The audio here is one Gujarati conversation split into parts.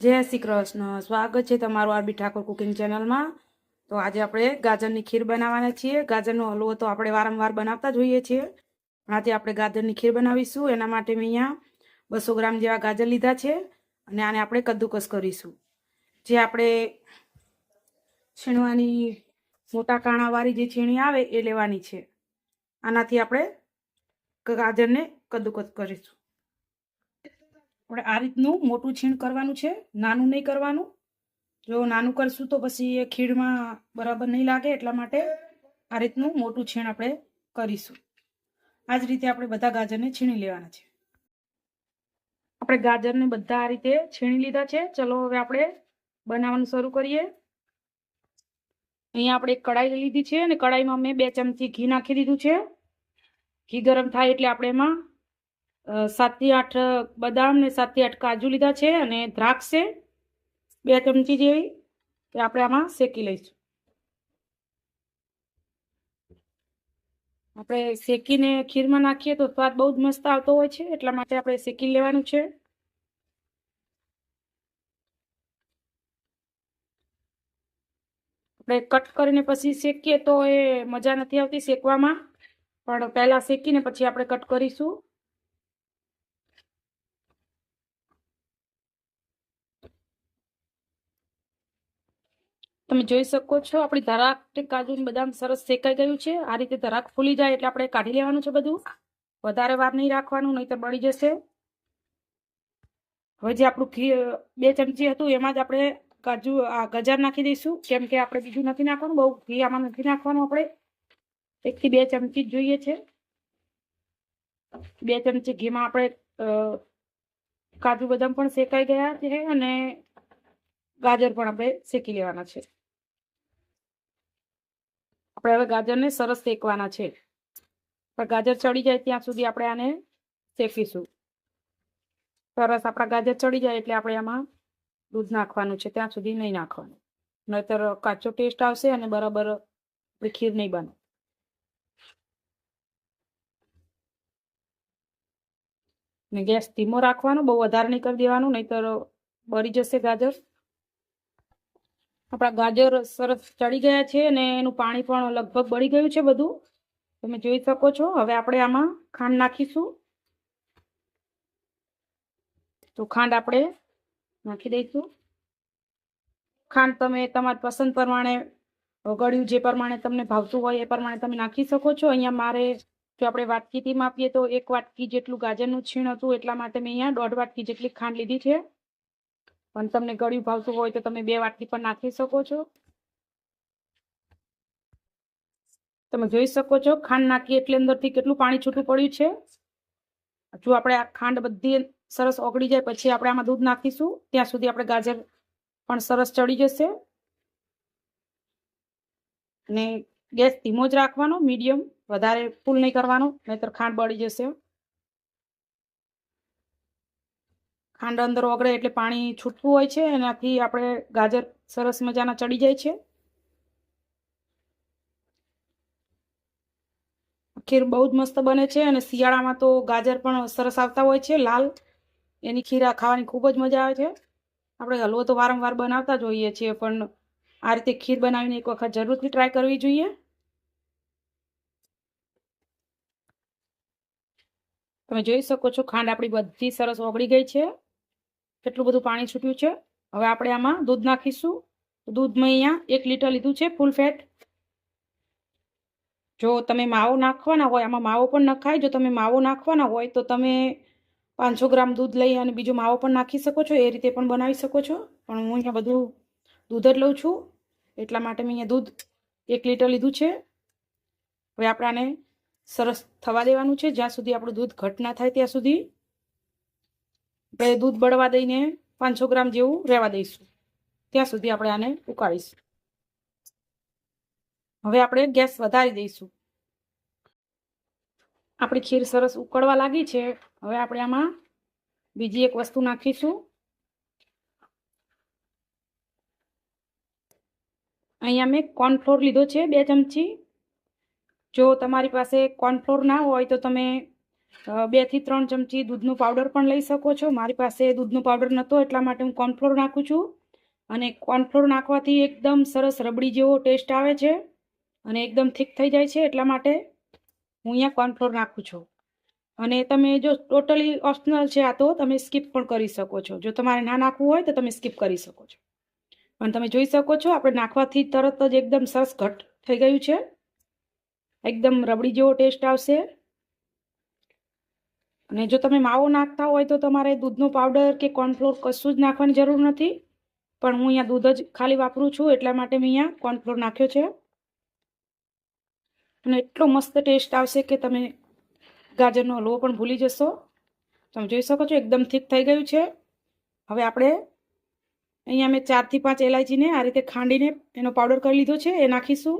જય શ્રી કૃષ્ણ. સ્વાગત છે તમારું આરબી ઠાકોર કુકિંગ ચેનલમાં. તો આજે આપણે ગાજરની ખીર બનાવવાના છીએ. ગાજરનો હલવો તો આપણે વારંવાર બનાવતા જ હોઈએ છીએ. આથી આપણે ગાજરની ખીર બનાવીશું. એના માટે મેં અહીંયા બસો ગ્રામ જેવા ગાજર લીધા છે અને આને આપણે કદ્દુકસ કરીશું. જે આપણે છીણવાની મોટા કાણાવાળી જે છીણી આવે એ લેવાની છે. આનાથી આપણે ગાજરને કદ્દુકસ કરીશું. આપણે આ રીતનું મોટું છીણ કરવાનું છે, નાનું નહીં કરવાનું. જો નાનું કરશું તો પછી એ ખીણમાં બરાબર નહીં લાગે, એટલા માટે આ રીતનું મોટું છીણ આપણે કરીશું. આ જ રીતે આપણે બધા ગાજરને છીણી લેવાના છે. આપણે ગાજરને બધા આ રીતે છીણી લીધા છે. ચલો હવે આપણે બનાવવાનું શરૂ કરીએ. અહીંયા આપણે એક કઢાઈ લીધી છે અને કઢાઈમાં મેં બે ચમચી ઘી નાખી દીધું છે. ઘી ગરમ થાય એટલે આપણે એમાં સાતથી આઠ બદામ ને સાતથી આઠ કાજુ લીધા છે અને દ્રાક્ષ છે બે ચમચી જેવી એ આપણે આમાં શેકી લઈશું. આપણે શેકીને ખીરમાં નાખીએ તો સ્વાદ બહુ જ મસ્ત આવતો હોય છે, એટલા માટે આપણે શેકી લેવાનું છે. આપણે કટ કરીને પછી શેકીએ તો એ મજા નથી આવતી શેકવામાં, પણ પહેલાં શેકીને પછી આપણે કટ કરીશું. તમે જોઈ શકો છો, આપણી ધરાક કાજુ બદામ સરસ શેકાઈ ગયું છે. આ રીતે ધરાક ફૂલી જાય એટલે આપણે કાઢી લેવાનું છે બધું. વધારે વાર નહીં રાખવાનું નહીં તો બળી જશે. હવે જે આપણું ઘી બે ચમચી હતું, એમાં જ આપણે કાજુ, આ ગજર નાખી દઈશું. કેમ કે આપણે બીજું નથી નાખવાનું, બહુ ઘી આમાં નથી નાખવાનું આપણે. એકથી બે ચમચી જ જોઈએ છે. બે ચમચી ઘીમાં આપણે કાજુ બદામ પણ શેકાઈ ગયા છે અને ગાજર પણ આપણે શેકી લેવાના છે. આપણે હવે ગાજરને સરસ શેકવાના છે. પણ ગાજર ચડી જાય ત્યાં સુધી આપણે આને શેકીશું. સરસ આપણા ગાજર ચડી જાય એટલે આપણે આમાં દૂધ નાખવાનું છે, ત્યાં સુધી નહીં નાખવાનું. નહીતર કાચો ટેસ્ટ આવશે અને બરાબર આપણી ખીર નહીં બને. ને ગેસ ધીમો રાખવાનો, બહુ વધારે નહીં કરી દેવાનું, નહીતર બળી જશે ગાજર. આપણા ગાજર સરસ ચડી ગયા છે અને એનું પાણી પણ લગભગ બળી ગયું છે બધું. તમે જોઈ શકો છો. હવે આપણે આમાં ખાંડ નાખીશું. તો ખાંડ આપણે નાખી દઈશું. ખાંડ તમે તમારી પસંદ પ્રમાણે ગળ્યું જે પ્રમાણે તમને ભાવતું હોય એ પ્રમાણે તમે નાખી શકો છો. અહીંયા મારે, જો આપણે વાટકીથી માપીએ તો એક વાટકી જેટલું ગાજરનું છીણ હતું એટલા માટે મેં અહીંયા દોઢ વાટકી જેટલી ખાંડ લીધી છે. પણ તમને ગળ્યું ભાવતું હોય તો તમે બે વાટકી પણ નાખી શકો છો. તમે જોઈ શકો છો, ખાંડ નાખી એટલે અંદરથી કેટલું પાણી છૂટું પડ્યું છે. જો આપણે આ ખાંડ બધી સરસ ઓગળી જાય પછી આપણે આમાં દૂધ નાખીશું, ત્યાં સુધી આપણે ગાજર પણ સરસ ચડી જશે. અને ગેસ ધીમો જ રાખવાનો, મીડિયમ, વધારે ફૂલ નહીં કરવાનો, નહીતર ખાંડ બળી જશે. ખાંડ અંદર ઓગળે એટલે પાણી છૂટવું હોય છે, એનાથી આપણે ગાજર સરસ મજાના ચડી જાય છે. ખીર બહુ જ મસ્ત બને છે અને શિયાળામાં તો ગાજર પણ સરસ આવતા હોય છે, લાલ. એની ખીરા ખાવાની ખૂબ જ મજા આવે છે. આપણે હલવો તો વારંવાર બનાવતા જ હોઈએ છીએ, પણ આ રીતે ખીર બનાવીને એક વખત જરૂરથી ટ્રાય કરવી જોઈએ. તમે જોઈ શકો છો, ખાંડ આપણી બધી સરસ ઓગળી ગઈ છે. કેટલું બધું પાણી છૂટ્યું છે? હવે આપણે આમાં દૂધ નાખીશું. દૂધ મેં અહીંયા એક લીટર લીધું છે, ફૂલ ફેટ. જો તમે માવો નાખવાના હોય, આમાં માવો પણ નખાય. જો તમે માવો નાખવાના હોય, તો તમે પાંચસો ગ્રામ દૂધ લઈ અને બીજો માવો પણ નાખી શકો છો. એ રીતે પણ બનાવી શકો છો. પણ હું અહીંયા બધું દૂધ જ લઉં છું. એટલા માટે મેં અહીંયા દૂધ એક લીટર લીધું છે. હવે આપણે આને સરસ થવા દેવાનું છે. જ્યાં સુધી આપણું દૂધ ઘટ ના થાય ત્યાં સુધી આપણે દૂધ બળવા દઈને પાંચસો ગ્રામ જેવું રહેવા દઈશું. ત્યાં સુધી આપણે આને ઉકાળીશું. હવે આપણે ગેસ વધારી દઈશું. આપણી ખીર સરસ ઉકળવા લાગી છે. હવે આપણે આમાં બીજી એક વસ્તુ નાખીશું. અહીંયા મેં કોર્નફ્લોર લીધો છે, બે ચમચી. જો તમારી પાસે કોર્નફ્લોર ના હોય તો તમે બેથી ત્રણ ચમચી દૂધનો પાવડર પણ લઈ શકો છો. મારી પાસે દૂધનો પાવડર નહોતો એટલા માટે હું કોર્નફ્લોર નાખું છું. અને કોર્નફ્લોર નાખવાથી એકદમ સરસ રબડી જેવો ટેસ્ટ આવે છે અને એકદમ થીક થઈ જાય છે, એટલા માટે હું અહીંયા કોર્નફ્લોર નાખું છું. અને તમે જો ટોટલી ઓપ્શનલ છે આ તો, તમે સ્કીપ પણ કરી શકો છો. જો તમારે ના નાખવું હોય તો તમે સ્કીપ કરી શકો છો. પણ તમે જોઈ શકો છો, આપણે નાખવાથી તરત જ એકદમ સરસ ઘટ થઈ ગયું છે. એકદમ રબડી જેવો ટેસ્ટ આવશે. અને જો તમે માવો નાખતા હોય તો તમારે દૂધનો પાવડર કે કોર્નફ્લોર કશું જ નાખવાની જરૂર નથી. પણ હું અહીંયા દૂધ જ ખાલી વાપરું છું, એટલા માટે મેં અહીંયા કોર્નફ્લોર નાખ્યો છે. અને એટલો મસ્ત ટેસ્ટ આવશે કે તમે ગાજરનો હલવો પણ ભૂલી જશો. તમે જોઈ શકો છો, એકદમ થીક થઈ ગયું છે. હવે આપણે અહીંયા મેં ચારથી પાંચ એલાયચીને આ રીતે ખાંડીને એનો પાવડર કરી લીધો છે, એ નાખીશું.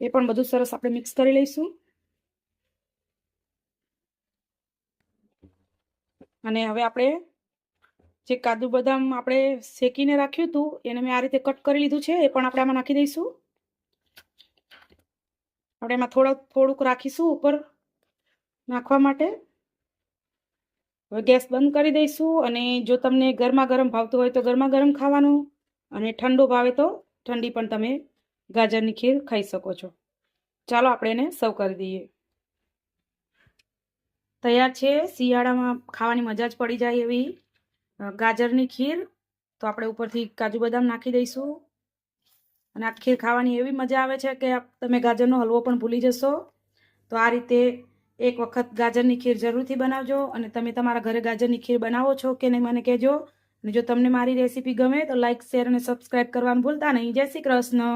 એ પણ બધું સરસ આપણે મિક્સ કરી લઈશું. અને હવે આપણે જે કાજુ બદામ આપણે શેકીને રાખ્યું હતું, એને મેં આ રીતે કટ કરી લીધું છે, એ પણ આપણે આમાં નાખી દઈશું. આપણે એમાં થોડા, થોડુંક રાખીશું ઉપર નાખવા માટે. હવે ગેસ બંધ કરી દઈશું અને જો તમને ગરમા ગરમ ભાવતું હોય તો ગરમા ગરમ ખાવાનું અને ઠંડુ ભાવે તો ઠંડી પણ તમે ગાજરની ખીર ખાઈ શકો છો. ચાલો આપણે એને સર્વ કરી દઈએ. તૈયાર છે. શિયાળામાં ખાવાની મજા જ પડી જાય એવી. ગાજરની ખીર, તો આપણે ઉપરથી કાજુ બદામ નાખી દઈશું. અને આ ખીર ખાવાની એવી મજા આવે છે કે તમે ગાજરનો હલવો પણ ભૂલી જશો. તો આ રીતે એક વખત ગાજરની ખીર જરૂરથી બનાવજો અને તમે તમારા ઘરે ગાજરની ખીર બનાવો છો કે નહીં મને કહેજો. અને જો તમને મારી રેસીપી ગમે તો લાઇક શેર અને સબસ્ક્રાઈબ કરવાનું ભૂલતા નહીં. જય શ્રી કૃષ્ણ.